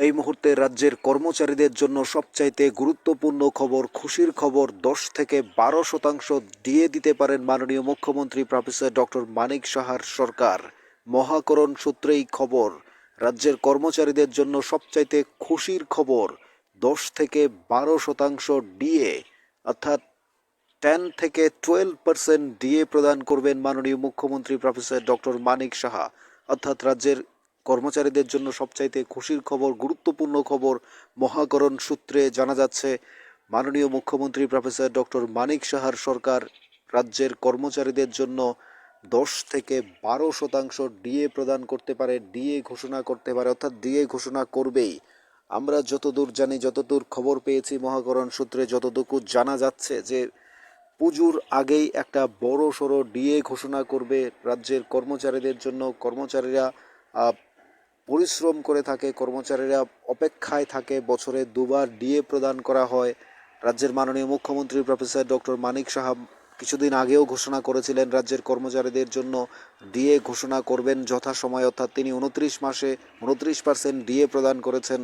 এই মুহূর্তে রাজ্যের কর্মচারীদের জন্য সবচাইতে গুরুত্বপূর্ণ খবর, খুশির খবর, দশ থেকে বারো শতাংশ দিয়ে দিতে পারেন মাননীয় মুখ্যমন্ত্রী প্রফেসর ডক্টর মানিক সাহার সরকার। মহাকরণ সূত্রেই খবর, রাজ্যের কর্মচারীদের জন্য সবচাইতে খুশির খবর, দশ থেকে বারো শতাংশ ডিএ অর্থাৎ টেন থেকে টুয়েলভ পার্সেন্ট ডিএ প্রদান করবেন মাননীয় মুখ্যমন্ত্রী প্রফেসর ডক্টর মানিক সাহা। অর্থাৎ রাজ্যের কর্মচারীদের জন্য সবচাইতে খুশির খবর, গুরুত্বপূর্ণ খবর মহাকরণ সূত্রে জানা যাচ্ছে, মাননীয় মুখ্যমন্ত্রী প্রফেসর ডক্টর মানিক সাহার সরকার রাজ্যের কর্মচারীদের জন্য দশ থেকে বারো শতাংশ ডিএ প্রদান করতে পারে, ডিএ ঘোষণা করতে পারে, অর্থাৎ ডিএ ঘোষণা করবেই। আমরা যতদূর জানি, যতদূর খবর পেয়েছি মহাকরণ সূত্রে, যতটুকু জানা যাচ্ছে যে পুজোর আগেই একটা বড় সড়ো ডিএ ঘোষণা করবে রাজ্যের কর্মচারীদের জন্য। কর্মচারীরা পরিশ্রম করে থাকে, কর্মচারীরা অপেক্ষায় থাকে, বছরে দুবার ডিএ প্রদান করা হয়। রাজ্যের মাননীয় মুখ্যমন্ত্রী প্রফেসর ডক্টর মানিক সাহা কিছুদিন আগেও ঘোষণা করেছিলেন, রাজ্যের কর্মচারীদের জন্য ডিএ ঘোষণা করবেন যথাসময়, অর্থাৎ তিনি উনত্রিশ মাসে উনত্রিশ পার্সেন্ট ডিএ প্রদান করেছেন।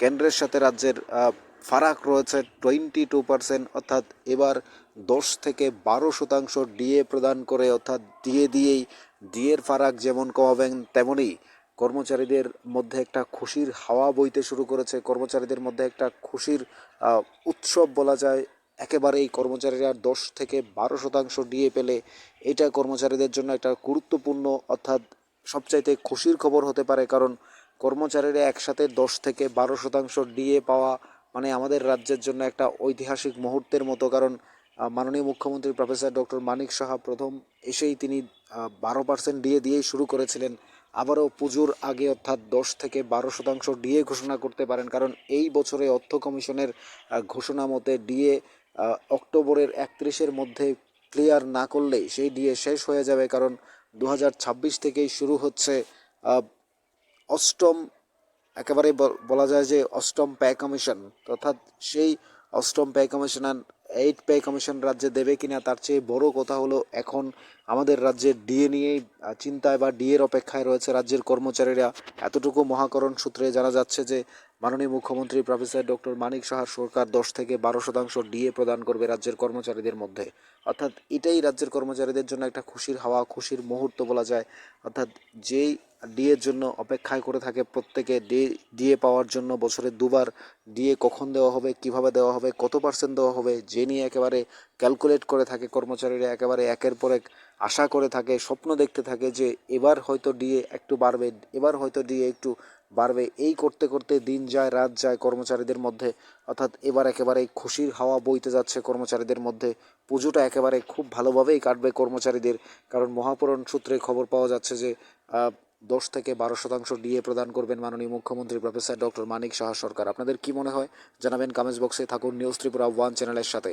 কেন্দ্রের সাথে রাজ্যের ফারাক রয়েছে টোয়েন্টি টু পার্সেন্ট, অর্থাৎ এবার দশ থেকে বারো শতাংশ ডিএ প্রদান করে, অর্থাৎ ডিএ দিয়েই ডিএর ফারাক যেমন কমাবেন তেমনই কর্মচারীদের মধ্যে একটা খুশির হাওয়া বইতে শুরু করেছে। কর্মচারীদের মধ্যে একটা খুশির উৎসব বলা যায়। একেবারেই কর্মচারীরা দশ থেকে বারো শতাংশ ডিএ পেলে এটা কর্মচারীদের জন্য একটা গুরুত্বপূর্ণ, অর্থাৎ সবচাইতে খুশির খবর হতে পারে। কারণ কর্মচারীরা একসাথে দশ থেকে বারো শতাংশ ডিএ পাওয়া মানে আমাদের রাজ্যের জন্য একটা ঐতিহাসিক মুহূর্তের মতো। কারণ মাননীয় মুখ্যমন্ত্রী প্রফেসর ডক্টর মানিক সাহা প্রথম এসেই তিনি বারো পার্সেন্ট ডিএ দিয়েই শুরু করেছিলেন। আবারও পুজোর আগে অর্থাৎ দশ থেকে বারো শতাংশ ডিএ ঘোষণা করতে পারেন, কারণ এই বছরে অর্থ কমিশনের ঘোষণা মতে ডিএ অক্টোবরের একত্রিশের মধ্যে ক্লিয়ার না করলেই সেই ডিএ শেষ হয়ে যাবে, কারণ দু হাজার ছাব্বিশ থেকেই শুরু হচ্ছে অষ্টম, একেবারে বলা যায় যে অষ্টম পে কমিশন, অর্থাৎ সেই অষ্টম পে কমিশন আর এইট পে কমিশন রাজ্যে দেবে কিনা তার চেয়ে বড় কথা হলো এখন আমাদের রাজ্যের ডিএ নিয়েই চিন্তায় বা ডিএর অপেক্ষায় রয়েছে রাজ্যের কর্মচারীরা। এতটুকু মহাকরণ সূত্রে জানা যাচ্ছে যে মাননীয় মুখ্যমন্ত্রী প্রফেসর ডক্টর মানিক সাহার সরকার দশ থেকে বারো শতাংশ ডিএ প্রদান করবে রাজ্যের কর্মচারীদের মধ্যে। অর্থাৎ এটাই রাজ্যের কর্মচারীদের জন্য একটা খুশির হাওয়া, খুশির মুহূর্ত বলা যায়। অর্থাৎ যেই ডিএর জন্য অপেক্ষায় করে থাকে প্রত্যেকে ডি, ডিএ পাওয়ার জন্য বছরে দুবার ডিএ কখন দেওয়া হবে, কীভাবে দেওয়া হবে, কত পার্সেন্ট দেওয়া হবে, যে নিয়ে একেবারে ক্যালকুলেট করে থাকে কর্মচারীরা, একেবারে একের পর এক আশা করে থাকে, স্বপ্ন দেখতে থাকে যে এবার হয়তো ডিএ একটু বাড়বে, এবার হয়তো ডিএ একটু বাড়বে। এই করতে করতে দিন যায়, রাত যায়, কর্মচারীদের মধ্যে। অর্থাৎ এবার একেবারে খুশির হাওয়া বইতে যাচ্ছে কর্মচারীদের মধ্যে। পুজোটা একেবারে খুব ভালোভাবেই কাটবে কর্মচারীদের। কারণ মহাপুরণ সূত্রে খবর পাওয়া যাচ্ছে যে দশ থেকে বারো শতাংশ ডিএ প্রদান করবেন মাননীয় মুখ্যমন্ত্রী প্রফেসর ডক্টর মানিক সাহা সরকার। আপনাদের কি মনে হয়? জানাবেন কমেন্টস বক্সে থাকুন নিউজ ত্রিপুরা ওয়ান চ্যানেলের সাথে।